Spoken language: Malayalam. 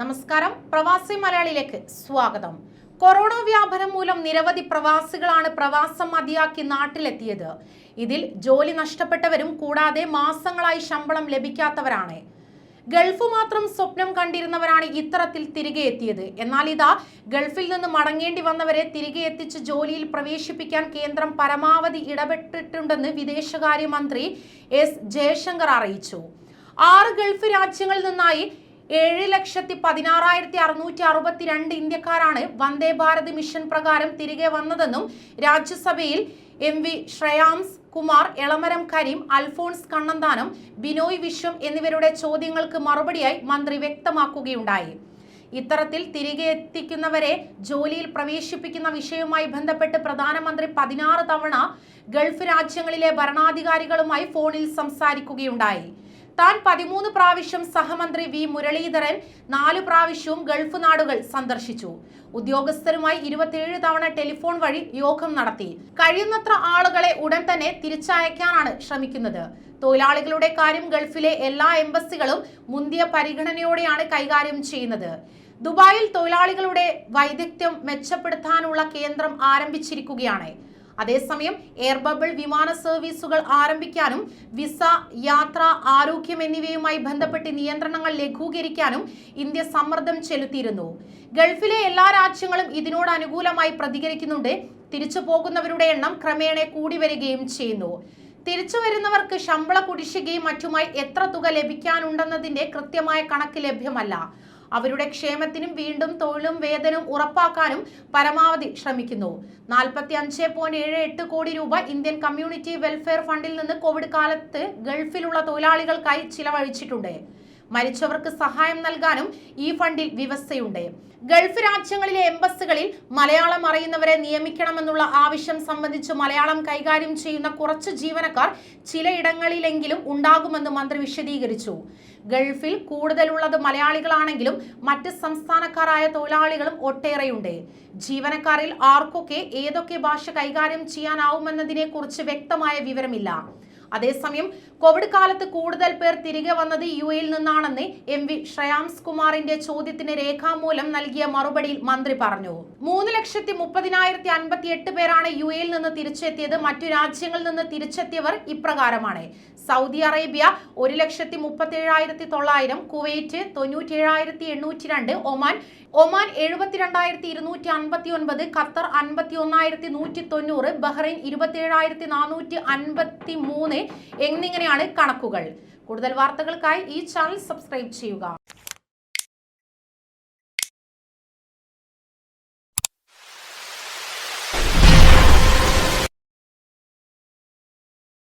നമസ്കാരം. പ്രവാസി മലയാളിയിലേക്ക് സ്വാഗതം. കൊറോണ വ്യാപനം മൂലം നിരവധി പ്രവാസികളാണ് പ്രവാസം മതിയാക്കി നാട്ടിലെത്തിയത്. ഇതിൽ ജോലി നഷ്ടപ്പെട്ടവരും കൂടാതെ മാസങ്ങളായി ശമ്പളം ലഭിക്കാത്തവരാണ്. ഗൾഫ് മാത്രം സ്വപ്നം കണ്ടിരുന്നവരാണ് ഇത്തരത്തിൽ തിരികെ എത്തിയത്. എന്നാൽ ഇതാ ഗൾഫിൽ നിന്ന് മടങ്ങേണ്ടി വന്നവരെ തിരികെ എത്തിച്ച് ജോലിയിൽ പ്രവേശിപ്പിക്കാൻ കേന്ദ്രം പരമാവധി ഇടപെട്ടിട്ടുണ്ടെന്ന് വിദേശകാര്യമന്ത്രി എസ്. ജയശങ്കർ അറിയിച്ചു. ആറ് ഗൾഫ് രാജ്യങ്ങളിൽ നിന്നായി ഏഴ് ലക്ഷത്തി പതിനാറായിരത്തി അറുന്നൂറ്റി അറുപത്തിരണ്ട് ഇന്ത്യക്കാരാണ് വന്ദേ ഭാരത് മിഷൻ പ്രകാരം തിരികെ വന്നതെന്നും രാജ്യസഭയിൽ എം വി ശ്രേയാംസ് കുമാർ എളമരം കരീം അൽഫോൺസ് കണ്ണന്താനം ബിനോയ് വിശ്വം എന്നിവരുടെ ചോദ്യങ്ങൾക്ക് മറുപടിയായി മന്ത്രി വ്യക്തമാക്കുകയുണ്ടായി. ഇത്തരത്തിൽ തിരികെ എത്തിക്കുന്നവരെ ജോലിയിൽ പ്രവേശിപ്പിക്കുന്ന വിഷയവുമായി ബന്ധപ്പെട്ട് പ്രധാനമന്ത്രി പതിനാറ് തവണ ഗൾഫ് രാജ്യങ്ങളിലെ ഭരണാധികാരികളുമായി ഫോണിൽ സംസാരിക്കുകയുണ്ടായി. താൻ പതിമൂന്ന് പ്രാവശ്യം സഹമന്ത്രി വി. മുരളീധരൻ നാലു പ്രാവശ്യവും ഗൾഫ് നാടുകൾ സന്ദർശിച്ചു. ഉദ്യോഗസ്ഥരുമായി ഇരുപത്തിയേഴ് തവണ ടെലിഫോൺ വഴി യോഗം നടത്തി. കഴിയുന്നത്ര ആളുകളെ ഉടൻ തന്നെ തിരിച്ചയക്കാനാണ് ശ്രമിക്കുന്നത്. തൊഴിലാളികളുടെ കാര്യം ഗൾഫിലെ എല്ലാ എംബസികളും മുന്തിയ പരിഗണനയോടെയാണ് കൈകാര്യം ചെയ്യുന്നത്. ദുബായിൽ തൊഴിലാളികളുടെ വൈദഗ്ധ്യം മെച്ചപ്പെടുത്താനുള്ള കേന്ദ്രം ആരംഭിച്ചിരിക്കുകയാണ്. അതേസമയം എയർ ബബിൾ വിമാന സർവീസുകൾ ആരംഭിക്കാനും വിസ യാത്ര ആരോഗ്യം എന്നിവയുമായി ബന്ധപ്പെട്ട് നിയന്ത്രണങ്ങൾ ലഘൂകരിക്കാനും ഇന്ത്യ സമ്മർദ്ദം ചെലുത്തിയിരുന്നു. ഗൾഫിലെ എല്ലാ രാജ്യങ്ങളും ഇതിനോട് അനുകൂലമായി പ്രതികരിക്കുന്നുണ്ട്. തിരിച്ചു പോകുന്നവരുടെ എണ്ണം ക്രമേണ കൂടി വരികയും ചെയ്യുന്നു. തിരിച്ചു വരുന്നവർക്ക് ശമ്പള കുടിശ്ശികയും മറ്റുമായി എത്ര തുക ലഭിക്കാനുണ്ടെന്നതിന്റെ കൃത്യമായ കണക്ക് ലഭ്യമല്ല. അവരുടെ ക്ഷേമത്തിനും വീണ്ടും തൊഴിലും വേതനവും ഉറപ്പാക്കാനും പരമാവധി ശ്രമിക്കുന്നു. നാൽപ്പത്തി അഞ്ച് പോയിന്റ് ഏഴ് എട്ട് കോടി രൂപ ഇന്ത്യൻ കമ്മ്യൂണിറ്റി വെൽഫെയർ ഫണ്ടിൽ നിന്ന് കോവിഡ് കാലത്ത് ഗൾഫിലുള്ള തൊഴിലാളികൾക്കായി ചിലവഴിച്ചിട്ടുണ്ട്. മരിച്ചവർക്ക് സഹായം നൽകാനും ഈ ഫണ്ടിൽ വ്യവസ്ഥയുണ്ട്. ഗൾഫ് രാജ്യങ്ങളിലെ എംബസികളിൽ മലയാളം അറിയുന്നവരെ നിയമിക്കണമെന്നുള്ള ആവശ്യം സംബന്ധിച്ച് മലയാളം കൈകാര്യം ചെയ്യുന്ന കുറച്ച് ജീവനക്കാർ ചിലയിടങ്ങളിലെങ്കിലും ഉണ്ടാകുമെന്ന് മന്ത്രി വിശദീകരിച്ചു. ഗൾഫിൽ കൂടുതലുള്ളത് മലയാളികളാണെങ്കിലും മറ്റ് സംസ്ഥാനക്കാരായ തൊഴിലാളികളും ഒട്ടേറെയുണ്ട്. ജീവനക്കാരിൽ ആർക്കൊക്കെ ഏതൊക്കെ ഭാഷ കൈകാര്യം ചെയ്യാനാവുമെന്നതിനെ കുറിച്ച് വ്യക്തമായ വിവരമില്ല. അതേസമയം കോവിഡ് കാലത്ത് കൂടുതൽ പേർ തിരികെ വന്നത് യു എയിൽ നിന്നാണെന്ന് എം വി ശ്രയാംസ് കുമാറിന്റെ ചോദ്യത്തിന് രേഖാമൂലം നൽകിയ മറുപടിയിൽ മന്ത്രി പറഞ്ഞു. മൂന്ന് ലക്ഷത്തി മുപ്പതിനായിരത്തി അൻപത്തി എട്ട് പേരാണ് യു എയിൽ നിന്ന് തിരിച്ചെത്തിയത്. മറ്റു രാജ്യങ്ങളിൽ നിന്ന് തിരിച്ചെത്തിയവർ ഇപ്രകാരമാണ്. സൗദി അറേബ്യ ഒരു ലക്ഷത്തി മുപ്പത്തി ഏഴായിരത്തി തൊള്ളായിരം കുവൈറ്റ് തൊണ്ണൂറ്റി ഏഴായിരത്തി എണ്ണൂറ്റി രണ്ട് ഒമാൻ ഒമാൻ എഴുപത്തിരണ്ടായിരത്തി ഇരുന്നൂറ്റി അൻപത്തി ഒൻപത് ഖത്തർ അൻപത്തി ഒന്നായിരത്തി നൂറ്റി തൊണ്ണൂറ് ബഹ്റൈൻ ഇരുപത്തി ഏഴായിരത്തി നാനൂറ്റി അൻപത്തി എന്നിങ്ങനെയാണ് കണക്കുകൾ? കൂടുതൽ വാർത്തകൾക്കായി ഈ ചാനൽ സബ്സ്ക്രൈബ് ചെയ്യുക.